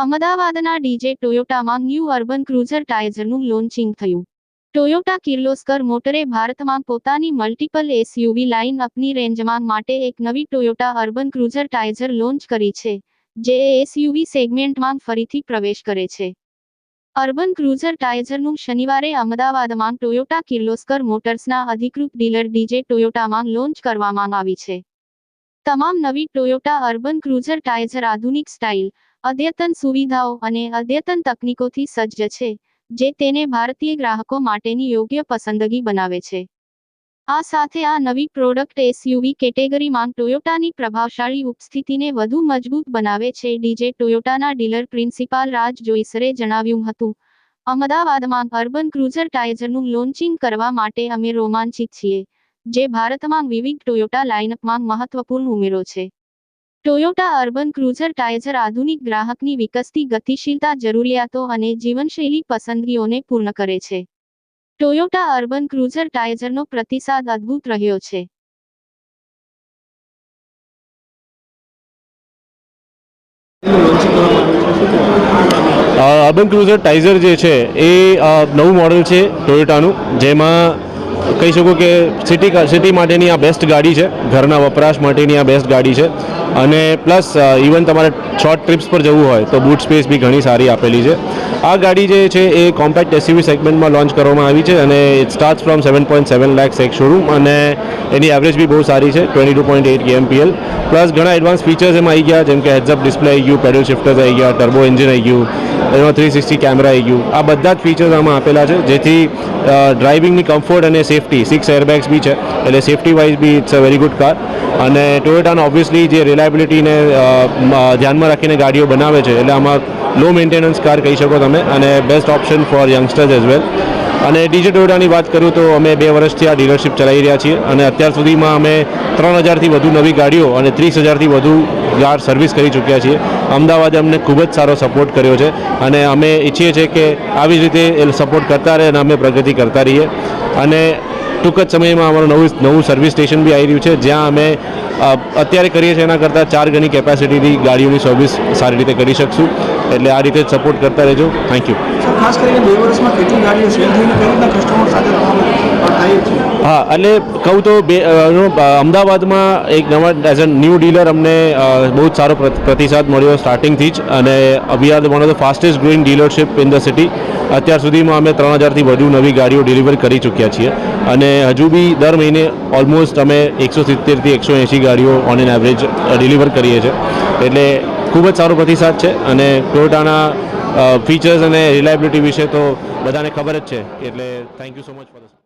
અમદાવાદના ડીજે ટોયોટામાં new urban cruiser ટાઇઝરનું લોન્ચિંગ થયું. ટોયોટા કિર્લોસ્કર મોટરે ભારતમાં પોતાની મલ્ટિપલ એસયુવી લાઇન અપની રેન્જમાં માટે એક નવી Toyota Urban Cruiser Taisor launch કરી છે, જે એસયુવી સેગમેન્ટમાં ફરીથી પ્રવેશ કરે છે. અર્બન ક્રુઝર ટાઇઝરનું શનિવારે અમદાવાદમાં ટોયોટા કિર્લોસ્કર મોટર્સના અધિકૃત ડીલર ડીજે ટોયોટામાં લોન્ચ કરવામાં આવી છે. તમામ નવી ટોયોટા અર્બન ક્રુઝર ટાઇઝર આધુનિક સ્ટાઇલ અદ્યતન સુવિધાઓ અને અદ્યતન તકનીકોથી સજ્જ છે, જે તેને ભારતીય ગ્રાહકો માટેની યોગ્ય પસંદગી બનાવે છે. આ સાથે આ નવી પ્રોડક્ટ એસયુવી કેટેગરીમાં ટોયોટાની પ્રભાવશાળી ઉપસ્થિતિને વધુ મજબૂત બનાવે છે, ડીજે ટોયોટાના ડીલર પ્રિન્સિપાલ રાજ જોઈસરે જણાવ્યું હતું. અમદાવાદમાં અર્બન ક્રુઝર ટાયરનું લોન્ચિંગ કરવા માટે અમે રોમાંચિત છીએ, જે ભારતમાં વિવિધ ટોયોટા લાઇનઅપમાં મહત્વપૂર્ણ ઉમેરો છે. ટોયોટા અર્બન ક્રુઝર ટાયર આધુનિક ગ્રાહકની વિકસતી ગતિશીલતા જરૂરિયાતો અને જીવનશૈલી પસંદગીઓને પૂર્ણ કરે છે. ટોયોટા અર્બન ક્રુઝર ટાયરનો પ્રતિસાદ અદ્ભુત રહ્યો છે. અર્બન ક્રુઝર ટાઇઝર જે છે, એ નવું મોડલ છે ટોયોટાનું જેમાં કહી શકો કે સિટી સિટી માટેની આ બેસ્ટ ગાડી છે, ઘરના વપરાશ માટેની આ બેસ્ટ ગાડી છે. અને પ્લસ ઇવન તમારે શોર્ટ ટ્રીપ્સ પર જવું હોય તો બૂટ સ્પેસ બી ઘણી સારી આપેલી છે. આ ગાડી જે છે એ કોમ્પેક્ટ એસયુવી સેગમેન્ટમાં લોન્ચ કરવામાં આવી છે અને it start from seven point seven lakhs ex showroom અને એની એવરેજ બી બહુ સારી છે twenty two point eight KMPL plus ઘણા એડવાન્સ ફીચર્સ એમાં આવી ગયા, જેમ કે હેડ્સઅપ ડિસ્પ્લે આવી ગયું પેડલ શિફ્ટર્સ આવી ગયા ટર્બો એન્જિન આવી ગયું એમાં થ્રી સિક્સટી કેમેરા આવી ગયું. આ બધા જ ફીચર્સ આમાં આપેલા છે, જેથી ડ્રાઇવિંગની કમ્ફર્ટ અને સેફટી સિક્સ એરબેગ્સ બી છે, એટલે safety wise B it's a very good car અને ટોયોટાનો ઓબ્વિયસલી જે રિલાયબિલિટીને ધ્યાનમાં રાખીને ગાડીઓ બનાવે છે, એટલે આમાં લો મેન્ટેનન્સ કાર કહી શકો તમે, અને best option for youngsters as well અને ડીજે ટોયોટાની વાત કરું તો અમે બે વર્ષથી આ ડીલરશિપ ચલાવી રહ્યા છીએ, અને અત્યાર સુધીમાં અમે ત્રણ હજારથી વધુ નવી ગાડીઓ અને ત્રીસ હજારથી વધુ કાર સર્વિસ કરી ચૂક્યા છીએ. અમદાવાદે અમને ખૂબ જ સારો સપોર્ટ કર્યો છે, અને અમે ઈચ્છીએ છીએ કે આવી જ રીતે એ સપોર્ટ કરતા રહે અને અમે પ્રગતિ કરતા રહીએ. અને ટૂંક જ સમયમાં અમારું નવું નવું સર્વિસ સ્ટેશન બી આવી રહ્યું છે, જ્યાં અમે અત્યારે કરીએ છીએ એના કરતાં ચાર ગણી કેપેસિટીની ગાડીઓની સર્વિસ સારી રીતે કરી શકશું. એટલે આ રીતે સપોર્ટ કરતા રહેજો. થેન્ક યુ ખાસ કરીને બે વર્ષમાં કેટલી ગાડીઓ સેલ થઈને કઈ રીતના કસ્ટમર સાથે હા એટલે કહું તો બે અમદાવાદમાં એક નવા એઝ અ ન્યૂ ડીલર અમને બહુ જ સારો પ્રત- પ્રતિસાદ મળ્યો સ્ટાર્ટિંગથી જ. અને we are one of the fastest growing dealership in the city અત્યાર સુધીમાં અમે ત્રણ હજારથી વધુ નવી ગાડીઓ ડિલિવર કરી ચૂક્યા છીએ. અને હજુ બી દર મહિને ઓલમોસ્ટ અમે એકસો સિત્તેરથી એકસો એંશી ગાડીઓ ઓન એન એવરેજ ડિલિવર કરીએ છીએ. એટલે ખૂબ જ સારો પ્રતિસાદ છે અને ટોયોટાના ફીચર્સ અને રિલાયબિલિટી વિશે તો બધાને ખબર જ છે. એટલે thank you so much for